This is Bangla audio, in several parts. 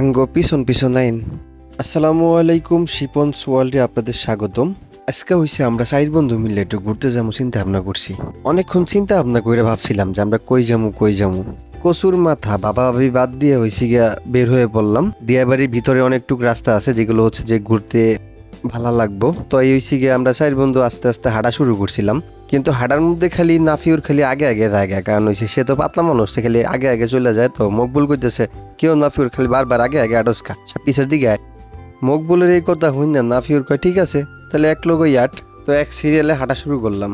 আঙ্গ পিছন পিছন আইন আসসালামু আলাইকুম, শিপন সোয়াল্ডে আপনাদের স্বাগতম। আজকে হয়েছে আমরা সাইড বন্ধু মিলে একটু ঘুরতে যাব চিন্তা ভাবনা করছি। অনেকক্ষণ চিন্তা ভাবনা করে ভাবছিলাম যে আমরা কই যাব কই যাব কচুর মাথা, বাবা ভাবি বাদ দিয়ে হয়েছি গিয়া বের হয়ে পড়লাম। দিয়াবাড়ির ভিতরে অনেকটুক রাস্তা আছে যেগুলো হচ্ছে যে ঘুরতে ভালো লাগবো। তো এই হয়েছে গিয়ে আমরা চার বন্ধু আস্তে আস্তে হাঁটা শুরু করছিলাম। কিন্তু হাঁটার মধ্যে খালি নাফিউর খালি আগে আগে থাকে কারণ হয়েছে সে তো পাতলা মানুষ, সে খালি আগে আগে চলে যায় তো। মকবুল করতেছে কেউ নাফিউর খালি বারবার আগে আগে আটসকা সব পিছের দিকে আয়। মকবুলের এই কথা হই না নাফিউর কয়, ঠিক আছে, তাহলে এক লোক আট তো এক সিরিয়ালে হাঁটা শুরু করলাম।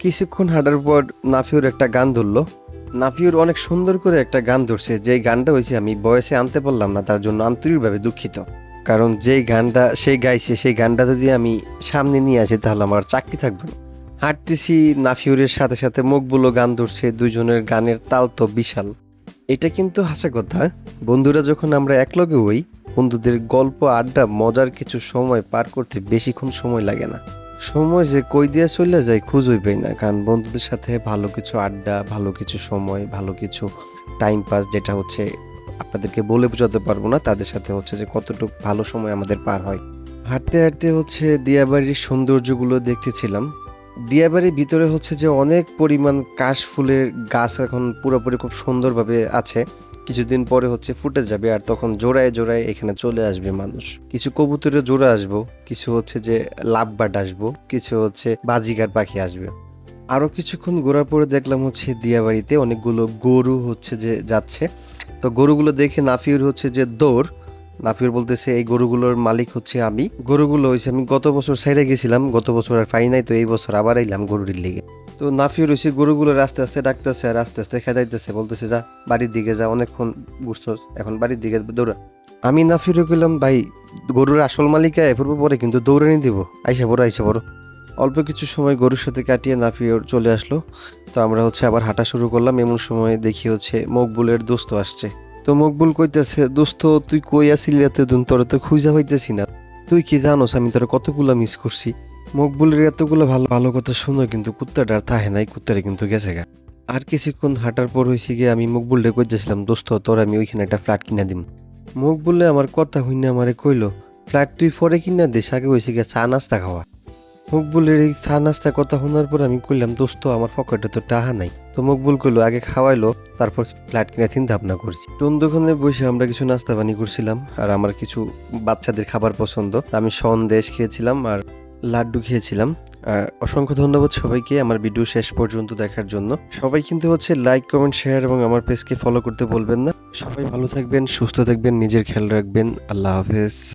কিছুক্ষণ হাঁটার পর নাফিউর একটা গান ধরলো। নাফিউর অনেক সুন্দর করে একটা গান ধরছে। যেই গানটা হয়েছে আমি বয়সে আনতে পারলাম না, তার জন্য আন্তরিকভাবে দুঃখিত। কারণ যেই গানটা, সেই গাইছে, সেই গানটা যদি আমি সামনে নিয়ে আসি, তাহলে আমার চাকরি থাকবে না। হাঁটতেছি নাফিউরের সাথে সাথে মুখগুলো গান ধরছে, দুজনের গানের তাল তো বিশাল। এটা কিন্তু হাসা কথা। বন্ধুরা, যখন আমরা একলগে হই, বন্ধুদের গল্প, আড্ডা, মজার কিছু সময় পার করতে বেশিক্ষণ সময় লাগে না। সময় যে কই দিয়ে চলে যায় খুঁজই পাই না। কারণ বন্ধুদের সাথে ভালো কিছু আড্ডা, ভালো কিছু সময়, ভালো কিছু টাইম পাস যেটা হচ্ছে আপনাদেরকে বলে বোঝাতে পারব না, তাদের সাথে হচ্ছে যে কতটুকু ভালো সময় আমাদের পার হয়। হাঁটতে হাঁটতে হচ্ছে দিয়াবাড়ির সৌন্দর্যগুলো দেখতেছিলাম। দিয়াবাড়ির ভিতরে হচ্ছে যে অনেক পরিমাণ কাশ ফুলের গাছ এখন পুরোপুরি খুব সুন্দরভাবে আছে। কিছুদিন পরে হচ্ছে ফুটে যাবে আর তখন জোড়ায় জোড়ায় এখানে চলে আসবে মানুষ। কিছু কবুতরের জোড়া আসব, কিছু হচ্ছে যে লাভবাট আসব, কিছু হচ্ছে বাজিগার পাখি আসবে। আরও কিছুক্ষণ ঘোরার পরে দেখলাম হচ্ছে দিয়াবাড়িতে অনেকগুলো গরু হচ্ছে যে যাচ্ছে। তো গরুগুলো দেখে নাফিউর হচ্ছে যে দৌড় নাফিউর বলতেছে, এই গরুগুলোর মালিক হচ্ছে আমি। গরুগুলো হয়েছে আমি গত বছর সাইডে গেছিলাম, গত বছর আর পাই নাই, তো এই বছর আবার এলাম গরুর লিগে। তো নাফিউর হয়েছে গরুগুলো আস্তে আস্তে ডাকতেছে আর আস্তে আস্তে খেদাইতেছে, বলতেছে, যা, বাড়ির দিকে যা, অনেকক্ষণ বুঝছস এখন বাড়ির দিকে দৌড়া। আমি নাফিউরে গেলাম ভাই, গরুর আসল মালিকা এফুরবো পরে কিন্তু দৌড়ানি দিব। আইসা বড় আইসা বড় অল্প কিছু সময় গরুর সাথে কাটিয়ে নাফিওর চলে আসলো। তো আমরা হচ্ছে আবার হাঁটা শুরু করলাম, এমন সময় দেখি হচ্ছে মকবুলের দোস্ত আসছে। তো মকবুল কইতেছে, দোস্ত, তুই কই আসিলি এত দিন তোর তো খুঁজা হইতেছি না। তুই কি জানোস, আমি তোর কতগুলো মিস করছি? মকবুলের এতগুলো ভালো ভালো কথা শুনো, কিন্তু কুত্তাটা আর থাহে নাই কুত্তারে কিন্তু গেছে গা। আর কিছুক্ষণ হাঁটার পর হয়েছে গিয়ে আমি মকবুলরে কইতেছিলাম, দোস্ত, তোর আমি ওইখানে একটা ফ্ল্যাট কিনা দিম। মকবুলে আমার কথা হইনে আমারে কইলো ফ্ল্যাট তুই পরে কিনা দিস? আগে হয়েছে গিয়ে চা নাস্তা খাওয়া। মকবুলের এই চা নাস্তা কথা শোনার পর আমি কইলাম, দোস্ত, আমার পকেটে তো টাহা নাই। তো মকবুল কইলো, আগে খাওয়াইলো, তারপর ফ্ল্যাট কিনে চিন্তা ভাবনা করছি। টন দোকানে বসে আমরা কিছু নাস্তা পানি করছিলাম, আর আমার কিছু বাচ্চাদের খাবার পছন্দ। আমি সন্দেশ খেয়েছিলাম আর লাড্ডু খেয়েছিলাম। আর অসংখ্য ধন্যবাদ সবাইকে আমার ভিডিও শেষ পর্যন্ত দেখার জন্য। সবাই কিন্তু হচ্ছে লাইক কমেন্ট শেয়ার এবং আমার পেজকে ফলো করতে বলবেন না। সবাই ভালো থাকবেন, সুস্থ থাকবেন, নিজের খেয়াল রাখবেন। আল্লাহ হাফেজ।